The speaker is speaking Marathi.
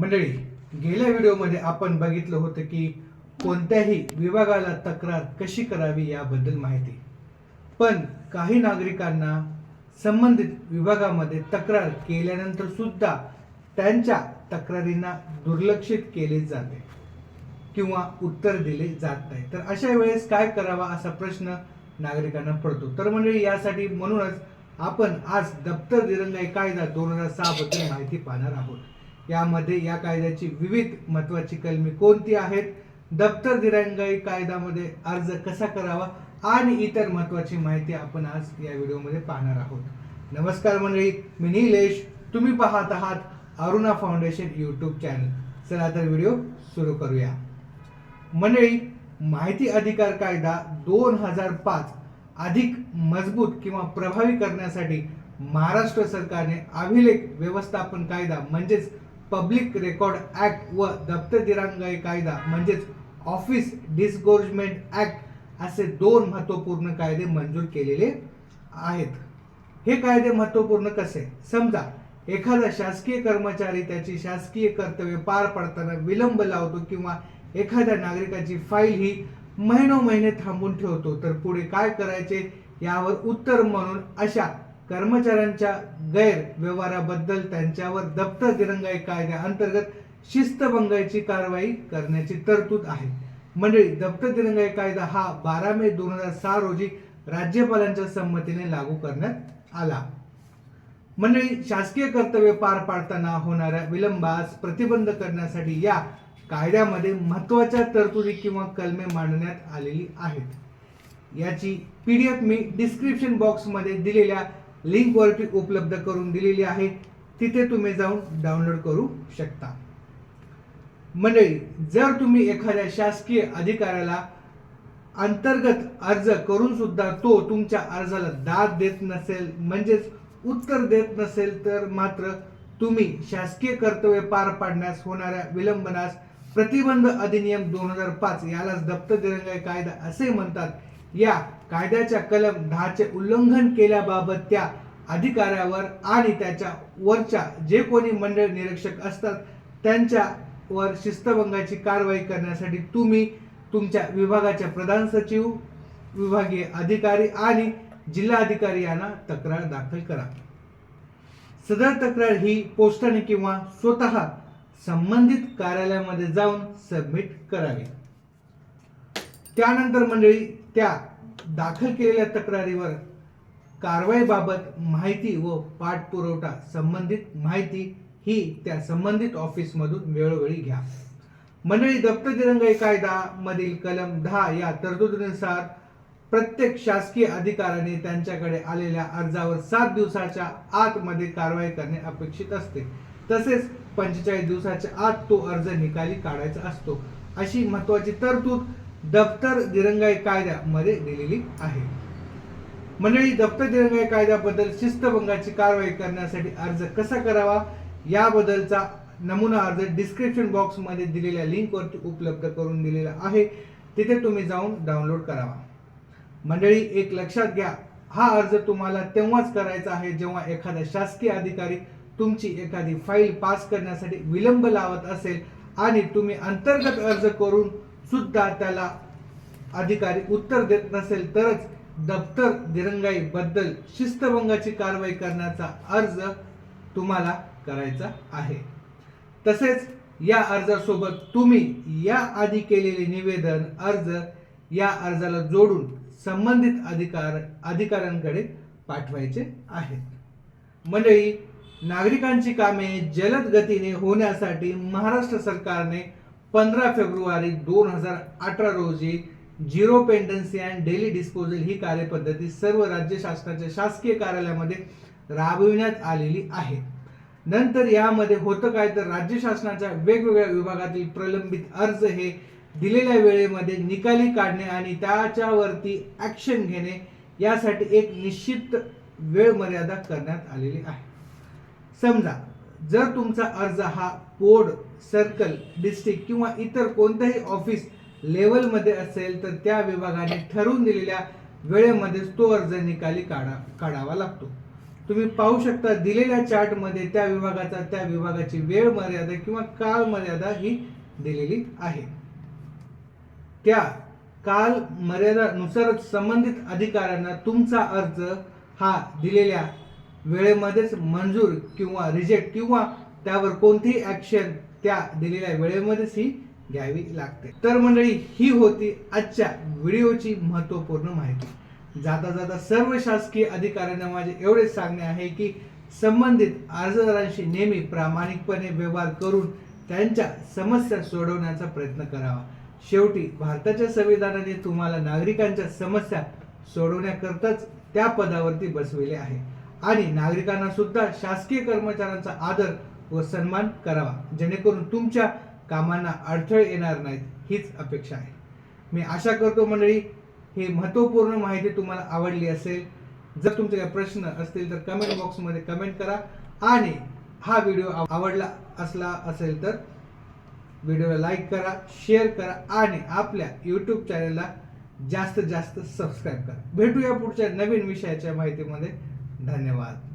मंडळी गेल्या व्हिडिओमध्ये आपण बघितलं होतं की कोणत्याही विभागाला तक्रार कशी करावी याबद्दल माहिती. पण काही नागरिकांना संबंधित विभागामध्ये तक्रार केल्यानंतर सुद्धा त्यांच्या तक्रारींना दुर्लक्षित केले जाते किंवा उत्तर दिले जात नाही. तर अशा वेळेस काय करावा असा प्रश्न नागरिकांना पडतो. तर मंडळी यासाठी म्हणूनच आपण आज दप्तर दिरंगाई कायदा दोन हजार सहा बद्दल माहिती पाहणार आहोत. यामध्ये या कायद्याची विविध महत्वाची कलमे कोणती आहेत? दप्तर दिरंगाई कायद्यामध्ये अर्ज कसा करावा? आणि इतर महत्वाची माहिती आपण आज या व्हिडिओमध्ये पाहणार आहोत. नमस्कार मंडळी मी निलेश. तुम्ही पाहत आहात अरुणा फाउंडेशन यूट्यूब चॅनल चला तर व्हिडिओ सुरू करूया. मंडळी माहिती अधिकार कायदा दोन हजार पाच अधिक मजबूत किंवा प्रभावी करण्यासाठी महाराष्ट्र सरकारने अभिलेख व्यवस्थापन कायदा म्हणजेच पब्लिक रेकॉर्ड ऍक्ट व दप्तदिरांगाई कायदा म्हणजेच ऑफिस डिस्गोर्जमेंट ऍक्ट असे दोन महत्त्वपूर्ण कायदे मंजूर केलेले आहेत. हे कायदे महत्त्वपूर्ण कसे? समजा एखादा शासकीय कर्मचारी त्याची शासकीय कर्तव्य पार पाडताना विलंब लावतो किंवा एखाद्या नागरिकाची फाईल ही महिनो महिने थांबून ठेवतो तर पुढे काय करायचे? यावर उत्तर म्हणून अशा कर्मचाऱ्यांच्या गैरव्यवहाराबद्दल त्यांच्यावर दप्तर दिरंगाई कायद्याअंतर्गत शिस्तभंगाची कारवाई करण्याची तरतूद आहे. मंडळी दप्तर दिरंगाई कायदा हा बारा मे दोन हजार सहा रोजी राज्यपालांच्या संमतीने लागू करण्यात आला. मंडळी शासकीय कर्तव्य पार पाडताना होणाऱ्या विलंबास प्रतिबंध करण्यासाठी या कायद्यामध्ये महत्त्वाच्या तरतुदी किंवा कलमे मांडण्यात आलेली आहेत. याची पीडीएफ मी डिस्क्रिप्शन बॉक्समध्ये दिलेल्या लिंकवरती उपलब्ध करून दिलेली आहे. तिथे तुम्ही जाऊन डाउनलोड करू शकता. मंडळी जर तुम्ही एखाद्या शासकीय अधिकाऱ्याला अंतर्गत अर्ज करून सुद्धा तो तुमच्या अर्जाला दाद देत नसेल म्हणजेच उत्तर देत नसेल तर मात्र तुम्ही शासकीय कर्तव्य पार पाडण्यास होणाऱ्या विलंबनास प्रतिबंध अधिनियम दोन हजार पाच यालाच दप्त दिरंगाई कायदा असे म्हणतात या कायद्याच्या कलम दहाचे उल्लंघन केल्याबाबत त्या अधिकाऱ्यावर आणि त्याच्या वरच्या जे कोणी मंडळ निरीक्षक असतात त्यांच्यावर शिस्तभंगाची कारवाई करण्यासाठी तुम्ही तुमच्या विभागाच्या प्रधान सचिव विभागीय अधिकारी आणि जिल्हाधिकारी यांना तक्रार दाखल करा. सदर तक्रार ही पोस्टाने किंवा स्वतः संबंधित कार्यालयामध्ये जाऊन सबमिट करावी. त्यानंतर मंडळी त्या दाखल केलेल्या तक्रारीवर कारवाईबाबत माहिती व पाठपुरवठा संबंधित माहिती ही त्या संबंधित ऑफिसमधून वेळोवेळी घ्या. मंडळी दप्तर दिरंगाई कायदा मधील कलम दहा या तरतुदीनुसार प्रत्येक शासकीय अधिकाऱ्याने त्यांच्याकडे आलेल्या अर्जावर सात दिवसाच्या आतमध्ये कारवाई करणे अपेक्षित असते. तसेच पंचेचाळीस दिवसाच्या आत तो अर्ज निकाली काढायचा असतो. अशी महत्वाची तरतूद दफ्तर दिरंगाई कायद्यामध्ये दिलेली आहे. मंडळी दफ्तर दिरंगाई कायद्याबद्दल शिस्तभंगाची कारवाई करण्यासाठी अर्ज कसा करावा? याबद्दलचा नमुना अर्ज डिस्क्रिप्शन बॉक्समध्ये दिलेल्या लिंकवरती उपलब्ध करून दिलेला आहे. तिथे तुम्ही जाऊन डाउनलोड करावा. मंडळी एक लक्षात घ्या हा अर्ज तुम्हाला तेव्हाच करायचा आहे जेव्हा एखादा शासकीय अधिकारी तुमची एखादी फाईल पास करण्यासाठी विलंब लावत असेल आणि तुम्ही अंतर्गत अर्ज करून सुद्धा त्याला अधिकारी उत्तर देत नसेल तरच दप्तर दिरंगाई बद्दल शिस्तभंगाची कारवाई करण्याचा अर्ज तुम्हाला करायचा आहे. तसेच या अर्जासोबत तुम्ही या आधी केलेले निवेदन अर्ज या अर्जाला जोडून संबंधित अधिकार अधिकाऱ्यांकडे पाठवायचे आहेत. मंडळी नागरिकांची कामे जलद गतीने होण्यासाठी महाराष्ट्र सरकारने पंधरा फेब्रुवारी दोन हजार अठरा रोजी zero pendency and daily disposal ही कार्यपद्धती सर्व राज्य शासनाच्या शासकीय कार्यालयामध्ये राबविण्यात आलेली आहे. नंतर यामध्ये होतं काय तर राज्य शासनाच्या वेगवेगळ्या विभागातील प्रलंबित अर्ज हे दिलेल्या वेळेमध्ये निकाली काढणे आणि त्याच्यावरती ॲक्शन घेणे यासाठी एक निश्चित वेळ मर्यादा करण्यात आलेली आहे. समजा जर तुमचा अर्ज हा बोर्ड सर्कल डिस्ट्रिक्ट किंवा इतर कोणत्याही ऑफिस लेवलमध्ये असेल तर त्या विभागाने ठरवून दिलेल्या वेळेमध्येच तो अर्ज निकाली काढा काढावा लागतो. तुम्ही पाहू शकता दिलेल्या चार्टमध्ये त्या विभागाचा त्या विभागाची वेळ मर्यादा किंवा काळ मर्यादा ही दिलेली आहे. त्या काल मर्यादानुसारच संबंधित अधिकाऱ्यांना तुमचा अर्ज हा दिलेल्या वेळेमध्येच मंजूर किंवा रिजेक्ट किंवा त्यावर कोणतीही ॲक्शन त्या दिलेल्या वेळेमध्येच ही घ्यावी लागते. तर मंडळी ही होती आजच्या व्हिडिओची महत्त्वपूर्ण माहिती. जाता जाता सर्व शासकीय अधिकाऱ्यांना माझे एवढेच सांगणे आहे की संबंधित अर्जदारांशी नेहमी प्रामाणिकपणे व्यवहार करून त्यांच्या समस्या सोडवण्याचा प्रयत्न करावा. शेवटी भारताच्या संविधानाने तुम्हाला नागरिकांच्या समस्या सोडवण्याकरताच त्या पदावरती बसविले आहे. आणि नागरिकांना सुद्धा शासकीय कर्मचाऱ्यांचा आदर व सन्मान करावा. जेणेकरून तुमच्या कामांना अडथळे येणार नाहीत हीच अपेक्षा आहे. मी आशा करतो मंडळी ही महत्त्वपूर्ण माहिती तुम्हाला आवडली असेल जर तुमचे काही प्रश्न असतील तर कमेंट बॉक्समध्ये कमेंट करा आणि हा व्हिडिओ आवडला असला असेल तर व्हिडिओला लाईक करा शेअर करा आणि आपल्या यूट्यूब चॅनलला जास्त जास्त सबस्क्राईब करा. भेटूया पुढच्या नवीन विषयाच्या माहितीमध्ये. धन्यवाद.